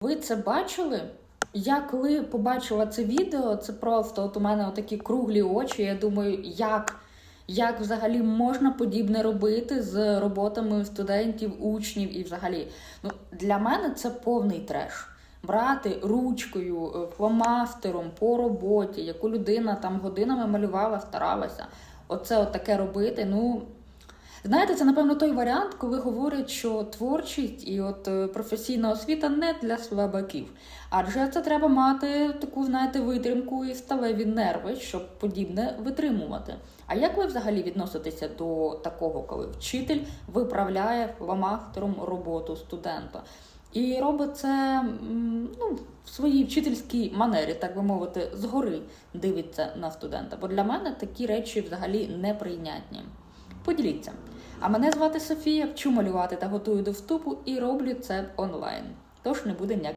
Ви це бачили? Я коли побачила це відео, це просто от у мене такі круглі очі. Я думаю, як, як взагалі можна подібне робити з роботами студентів, учнів і взагалі. Ну, для мене це повний треш. Брати ручкою, е, фломастером по роботі, яку людина там годинами малювала, старалася. Оце от таке робити. Ну, Знаєте, це напевно той варіант, коли говорять, що творчість і от е, професійна освіта не для слабаків. Адже це треба мати таку, знаєте, витримку і сталеві нерви, щоб подібне витримувати. А як ви взагалі відноситеся до такого, коли вчитель виправляє фломастером роботу студента? І робить це ну, в своїй вчительській манері, так би мовити, згори дивиться на студента. Бо для мене такі речі взагалі неприйнятні. Поділіться. А мене звати Софія, вчу малювати та готую до вступу і роблю це онлайн. Тож не буде ніяк.